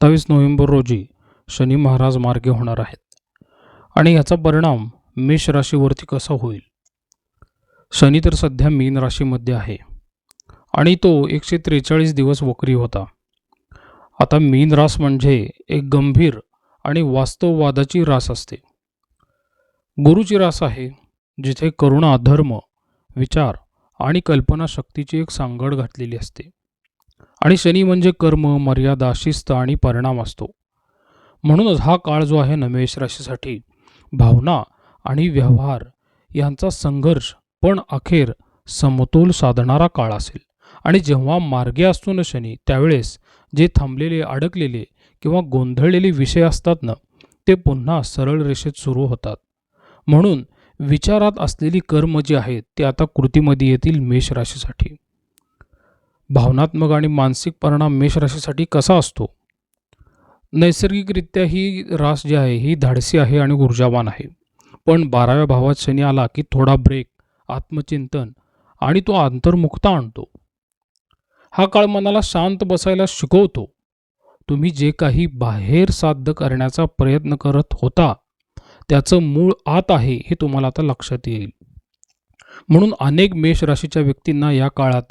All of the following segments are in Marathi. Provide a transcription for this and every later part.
सत्तावीस नोव्हेंबर रोजी शनी महाराज मार्गे होणार आहेत आणि याचा परिणाम मेष राशीवरती कसा होईल? शनी तर सध्या मीन राशीमध्ये आहे आणि तो एकशे त्रेचाळीस दिवस वक्री होता. आता मीन रास म्हणजे एक गंभीर आणि वास्तववादाची रास असते. गुरुची रास आहे जिथे करुणा धर्म विचार आणि कल्पनाशक्तीची एक सांगड घातलेली असते. आणि शनी म्हणजे कर्म मर्यादा शिस्त आणि परिणाम असतो. म्हणूनच हा काळ जो आहे ना मेष राशीसाठी भावना आणि व्यवहार यांचा संघर्ष पण अखेर समतोल साधणारा काळ असेल. आणि जेव्हा मार्गे असतो ना शनी त्यावेळेस जे थांबलेले अडकलेले किंवा गोंधळलेले विषय असतात ना ते पुन्हा सरळ रेषेत सुरू होतात. म्हणून विचारात असलेली कर्म जी आहेत ते आता कृतीमध्ये येतील मेष राशीसाठी. भावनात्मक आणि मानसिक परिणाम मेष राशीसाठी कसा असतो? नैसर्गिकरित्या ही रास जी आहे ही धाडसी आहे आणि ऊर्जावान आहे. पण बाराव्या भावात शनी आला की थोडा ब्रेक आत्मचिंतन आणि तो अंतर्मुक्ता आणतो. हा काळ मनाला शांत बसायला शिकवतो. तुम्ही जे काही बाहेर साध्य करण्याचा प्रयत्न करत होता त्याचं मूळ आत आहे हे तुम्हाला आता लक्षात येईल. म्हणून अनेक मेष राशीच्या व्यक्तींना या काळात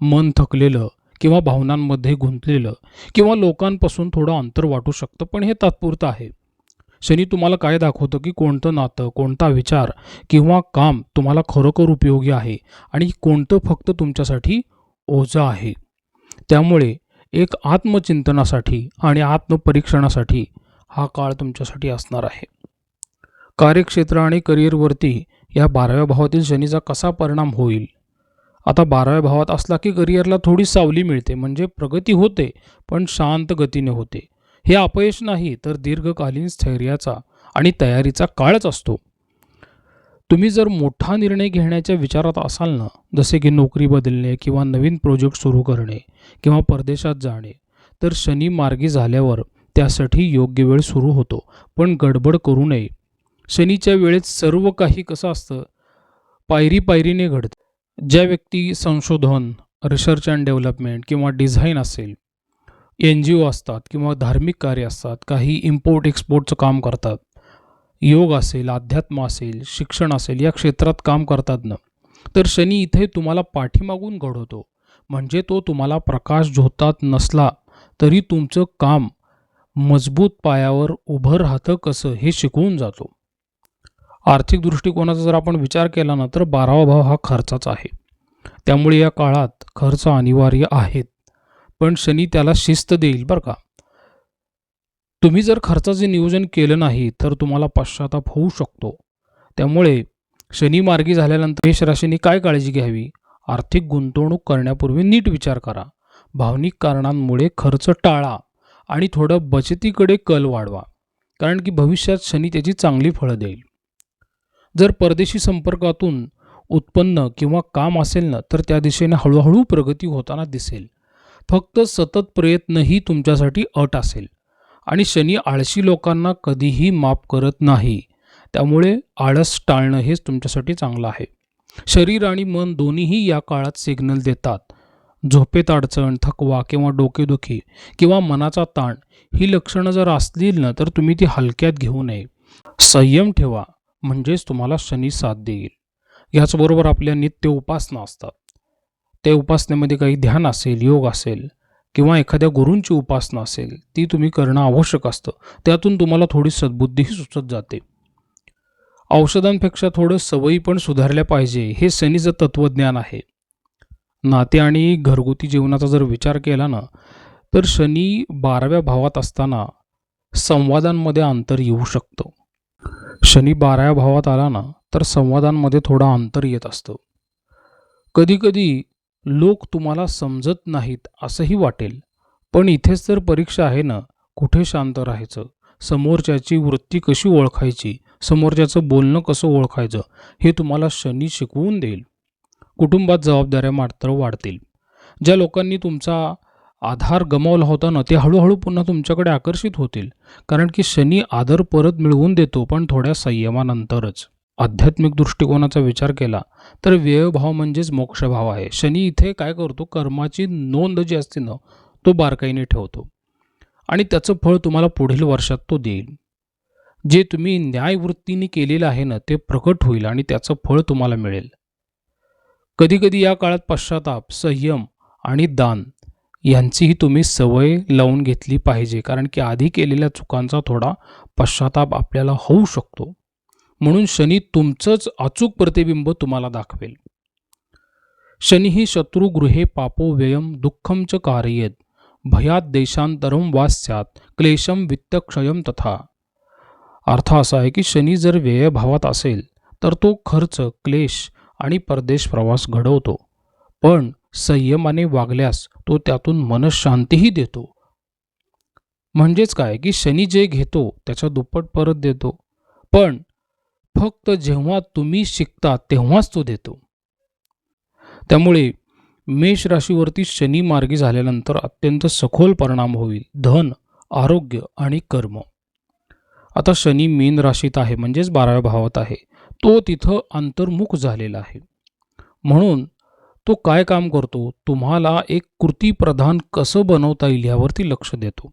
मन थकलेलं किंवा भावनांमध्ये गुंतलेलं किंवा लोकांपासून थोडं अंतर वाटू शकतं पण हे तात्पुरतं आहे. शनी तुम्हाला काय दाखवतं की कोणतं नातं कोणता विचार किंवा काम तुम्हाला खरोखर उपयोगी आहे आणि कोणतं फक्त तुमच्यासाठी ओझं आहे. त्यामुळे एक आत्मचिंतनासाठी आणि आत्मपरीक्षणासाठी हा काळ तुमच्यासाठी असणार आहे. कार्यक्षेत्र आणि करिअरवरती या बाराव्या भावातील शनीचा कसा परिणाम होईल? आता बाराव्या भावात असला की करिअरला थोडी सावली मिळते म्हणजे प्रगती होते पण शांत गतीने होते. हे अपयश नाही तर दीर्घकालीन स्थैर्याचा आणि तयारीचा काळच असतो. तुम्ही जर मोठा निर्णय घेण्याच्या विचारात असाल ना जसे की नोकरी बदलणे किंवा नवीन प्रोजेक्ट सुरू करणे किंवा परदेशात जाणे तर शनी मार्गी झाल्यावर त्यासाठी योग्य वेळ सुरू होतो पण गडबड करू नये. शनीच्या वेळेत सर्व काही कसं असतं? पायरी पायरीने घडतं. ज्या व्यक्ती संशोधन रिसर्च अँड डेव्हलपमेंट किंवा डिझाईन असेल एन जी ओ असतात किंवा धार्मिक कार्य असतात काही इम्पोर्ट एक्सपोर्टचं काम करतात योग असेल अध्यात्म असेल शिक्षण असेल या क्षेत्रात काम करतात ना तर शनी इथे तुम्हाला पाठीमागून घडवतो. म्हणजे तो तुम्हाला प्रकाश झोतात नसला तरी तुमचं काम मजबूत पायावर उभं राहतं कसं हे शिकवून जातो. आर्थिक दृष्टिकोनाचा जर आपण विचार केला ना तर बारावा भाव हा खर्चाचा आहे. त्यामुळे या काळात खर्च अनिवार्य आहेत. पण शनी त्याला शिस्त देईल बरं का. तुम्ही जर खर्चाचे नियोजन केलं नाही तर तुम्हाला पश्चाताप होऊ शकतो. त्यामुळे शनी मार्गी झाल्यानंतर मेष राशीने काय काळजी घ्यावी? आर्थिक गुंतवणूक करण्यापूर्वी नीट विचार करा. भावनिक कारणांमुळे खर्च टाळा आणि थोडं बचतीकडे कल वाढवा. कारण की भविष्यात शनी त्याची चांगली फळं देईल. जर परदेशी संपर्कातून उत्पन्न किंवा काम असेल ना तर त्या दिशेने हळूहळू प्रगती होताना दिसेल. फक्त सतत प्रयत्नही तुमच्यासाठी अट असेल. आणि शनी आळशी लोकांना कधीही माफ करत नाही. त्यामुळे आळस टाळणं हेच तुमच्यासाठी चांगलं आहे. शरीर आणि मन दोन्हीही या काळात सिग्नल देतात. झोपेत अडचण थकवा किंवा डोकेदुखी किंवा मनाचा ताण ही लक्षणं जर असतील ना तर तुम्ही ती हलक्यात घेऊ नये. संयम ठेवा. म्हणजेच तुम्हाला शनी साथ देईल. याचबरोबर आपल्या नित्य उपासना असतात. त्या उपासनेमध्ये काही ध्यान असेल योग असेल किंवा एखाद्या गुरूंची उपासना असेल ती तुम्ही करणं आवश्यक असतं. त्यातून तुम्हाला थोडी सद्बुद्धीही सुचत जाते. औषधांपेक्षा थोडं सवयी पण सुधारल्या पाहिजे हे शनीचं तत्त्वज्ञान आहे. नाते आणि घरगुती जीवनाचा जर विचार केला ना तर शनी बाराव्या भावात असताना संवादांमध्ये अंतर येऊ शकतं. शनी बाराव्या भावात आला ना तर संवादांमध्ये थोडं अंतर येत असतं. कधीकधी लोक तुम्हाला समजत नाहीत असंही वाटेल पण इथेच तर परीक्षा आहे ना कुठे शांत राहायचं? समोरच्याची वृत्ती कशी ओळखायची? समोरच्याचं बोलणं कसं ओळखायचं? हे तुम्हाला शनी शिकवून देईल. कुटुंबात जबाबदाऱ्या मात्र वाढतील. ज्या लोकांनी तुमचा आधार गमावला होता ना ते हळूहळू पुन्हा तुमच्याकडे आकर्षित होतील. कारण की शनी आदर परत मिळवून देतो पण थोड्या संयमानंतरच. आध्यात्मिक दृष्टिकोनाचा विचार केला तर व्ययभाव म्हणजेच मोक्षभाव आहे. शनी इथे काय करतो कर्माची नोंद जी असते ना तो बारकाईने ठेवतो. आणि त्याचं फळ तुम्हाला पुढील वर्षात तो देईल. जे तुम्ही न्यायवृत्तीने केलेलं आहे ना ते प्रकट होईल आणि त्याचं फळ तुम्हाला मिळेल. कधीकधी या काळात पश्चाताप संयम आणि दान यांचीही तुम्ही सवय लावून घेतली पाहिजे. कारण की आधी केलेल्या चुकांचा थोडा पश्चाताप आपल्याला होऊ शकतो. म्हणून शनी तुमचंच अचूक प्रतिबिंब तुम्हाला दाखवेल. शनी ही शत्रुगृहे पापो व्ययम दुःखम च कार्येत. भयात देशांतरम वास्यात. क्लेशम वित्तक्षयम तथा. अर्थ असा आहे की शनी जर व्ययभावात असेल तर तो खर्च क्लेश आणि परदेश प्रवास घडवतो. पण संयमाने वागल्यास तो त्यातून मनशांतीही देतो. म्हणजेच काय? की शनी जे घेतो त्याच्या दुप्पट परत देतो. पण फक्त जेव्हा तुम्ही शिकता तेव्हाच तो देतो. त्यामुळे मेष राशीवरती शनी मार्गी झाल्यानंतर अत्यंत सखोल परिणाम होईल. धन आरोग्य आणि कर्म. आता शनी मीन राशीत आहे म्हणजेच बाराव्या भावात आहे. तो तिथं अंतर्मुख झालेला आहे. म्हणून तो काय काम करतो तुम्हाला एक कृतीप्रधान कसं बनवता येईल यावरती लक्ष देतो.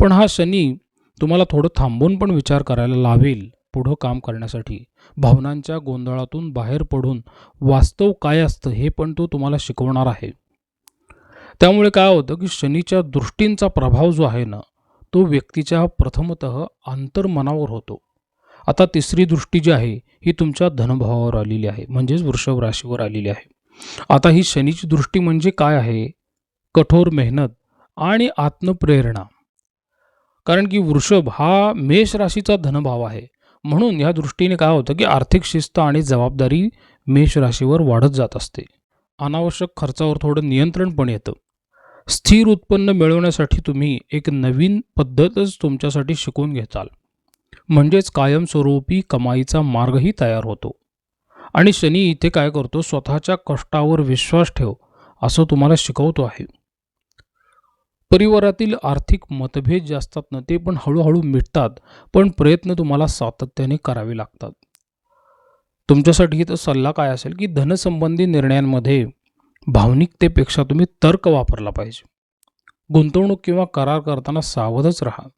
पण हा शनी तुम्हाला थोडं थांबून पण विचार करायला लावेल पुढं काम करण्यासाठी. भावनांच्या गोंधळातून बाहेर पडून वास्तव काय असतं हे पण तो तुम्हाला शिकवणार आहे. त्यामुळे काय होतं की शनीच्या दृष्टींचा प्रभाव जो आहे ना तो व्यक्तीच्या प्रथमत अंतर्मनावर होतो. आता तिसरी दृष्टी जी आहे ही तुमच्या धनभावावर आलेली आहे म्हणजेच वृषभ राशीवर आलेली आहे. आता ही शनीची दृष्टी म्हणजे काय आहे? कठोर मेहनत आणि आत्मप्रेरणा. कारण की वृषभ हा मेष राशीचा धनभाव आहे. म्हणून या दृष्टीने काय होतं की आर्थिक शिस्त आणि जबाबदारी मेष राशीवर वाढत जात असते. अनावश्यक खर्चावर थोडं नियंत्रण पण येतं. स्थिर उत्पन्न मिळवण्यासाठी तुम्ही एक नवीन पद्धतच तुमच्यासाठी शिकून घेताल. म्हणजेच कायमस्वरूपी कमाईचा मार्गही तयार होतो. आणि शनी इथे काय करतो? स्वतःच्या कष्टावर विश्वास ठेव असं तुम्हाला शिकवतो आहे. परिवारातील आर्थिक मतभेद जे असतात ना ते पण हळूहळू मिटतात पण प्रयत्न तुम्हाला सातत्याने करावे लागतात. तुमच्यासाठी इथं सल्ला काय असेल की धनसंबंधी निर्णयांमध्ये भावनिकतेपेक्षा तुम्ही तर्क वापरला पाहिजे. गुंतवणूक किंवा करार करताना सावधच राहा.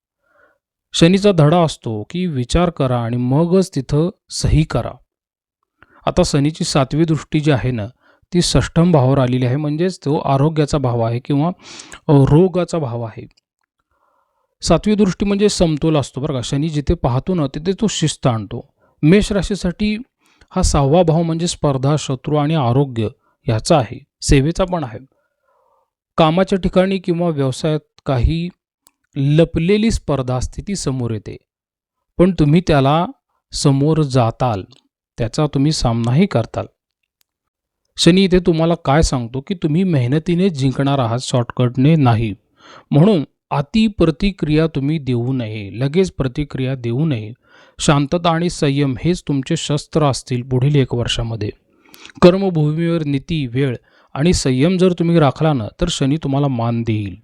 शनीचा धडा असतो की विचार करा आणि मगच तिथं सही करा. आता शनीची सातवी दृष्टी जी आहे ना ती षष्ठम भावावर आलेली आहे. म्हणजेच तो आरोग्याचा भाव आहे किंवा रोगाचा भाव आहे. सातवी दृष्टी म्हणजे समतोल असतो बरं का. शनी जिथे पाहतो ना तिथे तो शिस्त आणतो. मेष राशीसाठी हा सहावा भाव म्हणजे स्पर्धा शत्रू आणि आरोग्य ह्याचा आहे. सेवेचा पण आहे. कामाच्या ठिकाणी किंवा व्यवसायात काही लपलेली स्पर्धा स्थिती समोर येते. पण तुम्ही त्याला समोर जाताल. त्याचा तुम्ही सामनाही करताल. शनी इथे तुम्हाला काय सांगतो की तुम्ही मेहनतीने जिंकणार आहात शॉर्टकटने नाही. म्हणून अति प्रतिक्रिया तुम्ही देऊ नये लगेच प्रतिक्रिया देऊ नये. शांतता आणि संयम हेच तुमचे शस्त्र असतील पुढील एक वर्षामध्ये. कर्मभूमीवर नीती वेळ आणि संयम जर तुम्ही राखला ना तर शनी तुम्हाला मान देईल.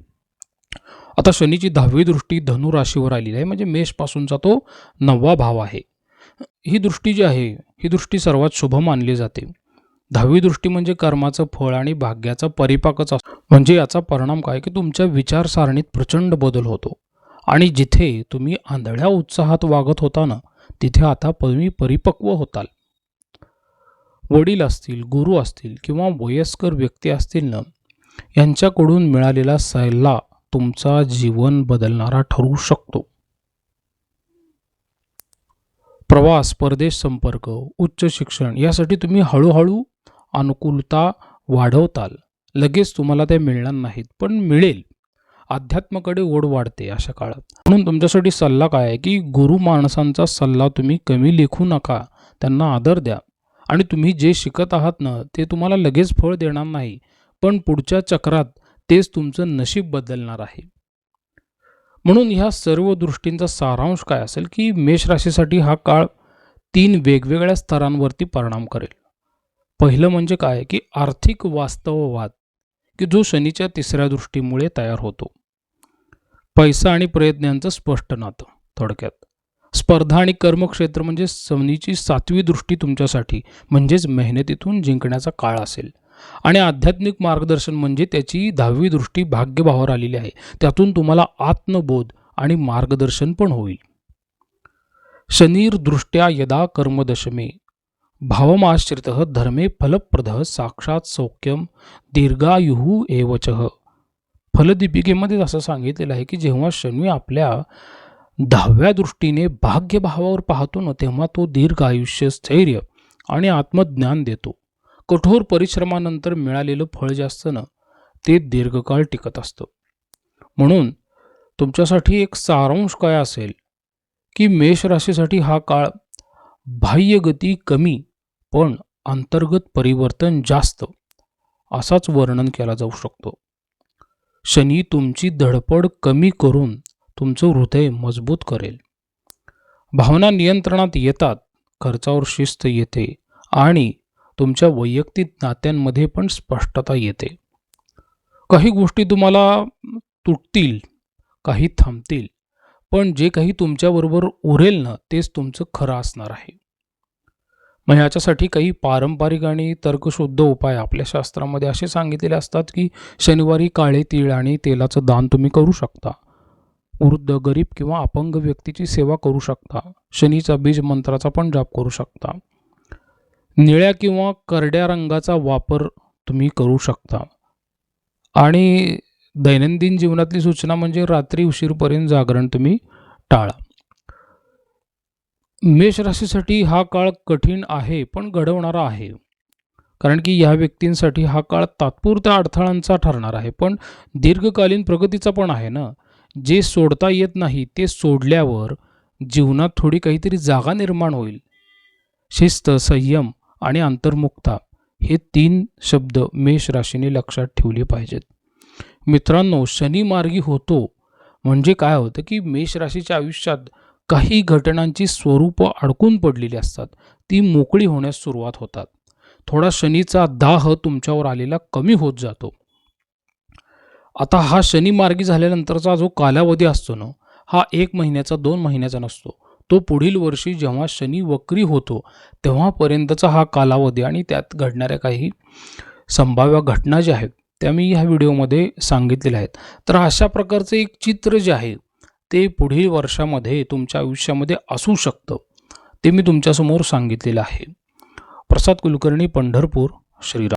आता शनीची दहावी दृष्टी धनु राशीवर आलेली आहे म्हणजे मेषपासूनचा तो नववा भाव आहे. ही दृष्टी जी आहे ही दृष्टी सर्वात शुभ मानली जाते. दहावी दृष्टी म्हणजे कर्माचं फळ आणि भाग्याचा परिपाकच असतो. म्हणजे याचा परिणाम काय? की तुमच्या विचारसारणीत प्रचंड बदल होतो. आणि जिथे तुम्ही आंधळ्या उत्साहात वागत होता ना तिथे आता तुम्ही परिपक्व होताल. वडील असतील गुरु असतील किंवा वयस्कर व्यक्ती असतील ना यांच्याकडून मिळालेला सल्ला तुमचा जीवन बदलणारा ठरू शकतो. प्रवास परदेश संपर्क उच्च शिक्षण यासाठी तुम्ही हळूहळू अनुकूलता वाढवताल. लगेच तुम्हाला ते मिळणार नाहीत पण मिळेल. अध्यात्माकडे ओढ वाढते अशा काळात. म्हणून तुमच्यासाठी सल्ला काय आहे की गुरु माणसांचा सल्ला तुम्ही कमी लेखू नका त्यांना आदर द्या. आणि तुम्ही जे शिकत आहात ना ते तुम्हाला लगेच फळ देणार नाही पण पुढच्या चक्रात तेच तुमचं नशीब बदलणार आहे. म्हणून ह्या सर्व दृष्टींचा सारांश काय असेल की मेष राशीसाठी हा काळ तीन वेगवेगळ्या स्तरांवरती परिणाम करेल. पहिलं म्हणजे काय? की आर्थिक वास्तववाद की जो शनीच्या तिसऱ्या दृष्टीमुळे तयार होतो. पैसा आणि प्रयत्नांचं स्पष्ट नातं थोडक्यात. स्पर्धा आणि कर्मक्षेत्र म्हणजे शनीची सातवी दृष्टी तुमच्यासाठी म्हणजेच मेहनतीतून जिंकण्याचा काळ असेल. आणि आध्यात्मिक मार्गदर्शन म्हणजे त्याची दहावी दृष्टी भाग्यभावावर आलेली आहे. त्यातून तुम्हाला आत्मबोध आणि मार्गदर्शन पण होईल. शनीर्दृष्ट्या यदा कर्मदशमे भावमाश्रित धर्मे फलप्रद साक्षात सौख्यम दीर्घायुहू एवच. फलदीपिकेमध्ये असं सांगितलेलं आहे की जेव्हा शनी आपल्या दहाव्या दृष्टीने भाग्यभावावर पाहतो ना तेव्हा तो दीर्घ आयुष्य स्थैर्य आणि आत्मज्ञान देतो. कठोर परिश्रमानंतर मिळालेलं फळ जे असतं ना ते दीर्घकाळ टिकत असतं. म्हणून तुमच्यासाठी एक सारांश काय असेल की मेष राशीसाठी हा काळ बाह्य गती कमी पण अंतर्गत परिवर्तन जास्त असाच वर्णन केला जाऊ शकतो. शनी तुमची धडपड कमी करून तुमचं हृदय मजबूत करेल. भावना नियंत्रणात येतात खर्चावर शिस्त येते आणि तुमच्या वैयक्तिक नात्यांमध्ये पण स्पष्टता येते. काही गोष्टी तुम्हाला तुटतील काही थांबतील पण जे काही तुमच्याबरोबर उरेल ना तेच तुमचं खरं असणार आहे. मग ह्याच्यासाठी काही पारंपरिक आणि तर्कशुद्ध उपाय आपल्या शास्त्रामध्ये असे सांगितलेले असतात की शनिवारी काळे तीळ आणि तेलाचं दान तुम्ही करू शकता. वृद्ध गरीब किंवा अपंग व्यक्तीची सेवा करू शकता. शनीचा बीज मंत्राचा पण जाप करू शकता. निळ्या किंवा करड्या रंगाचा वापर तुम्ही करू शकता. आणि दैनंदिन जीवनातली सूचना म्हणजे रात्री उशीरपर्यंत जागरण तुम्ही टाळा. मेष राशीसाठी हा काळ कठीण आहे पण घडवणारा आहे. कारण की या व्यक्तींसाठी हा काळ तात्पुरत्या अडथळांचा ठरणार आहे. पण दीर्घकालीन प्रगतीचा पण आहे ना? जे सोडता येत नाही ते सोडल्यावर जीवनात थोडी काहीतरी जागा निर्माण होईल. शिस्त संयम आणि अंतर्मुक्ता हे तीन शब्द मेष राशीने लक्षात ठेवले पाहिजेत. मित्रांनो शनिमार्गी होतो म्हणजे काय होतं की मेष राशीच्या आयुष्यात काही घटनांची स्वरूप अडकून पडलेली असतात. ती मोकळी होण्यास सुरुवात होतात. थोडा शनीचा दाह तुमच्यावर आलेला कमी होत जातो. आता हा शनी मार्गी झाल्यानंतरचा जो कालावधी असतो ना हा एक महिन्याचा दोन महिन्याचा नसतो. तो पुढील वर्षी जेव्हा शनी वक्री होतो तेव्हापर्यंतचा हा कालावधी आणि त्यात घडणाऱ्या काही संभाव्य घटना ज्या आहेत त्या मी ह्या व्हिडिओमध्ये सांगितलेल्या आहेत. तर अशा प्रकारचं एक चित्र जे आहे ते पुढील वर्षामध्ये तुमच्या आयुष्यामध्ये असू शकतं ते मी तुमच्यासमोर सांगितलेलं आहे. प्रसाद कुलकर्णी पंढरपूर श्रीराम.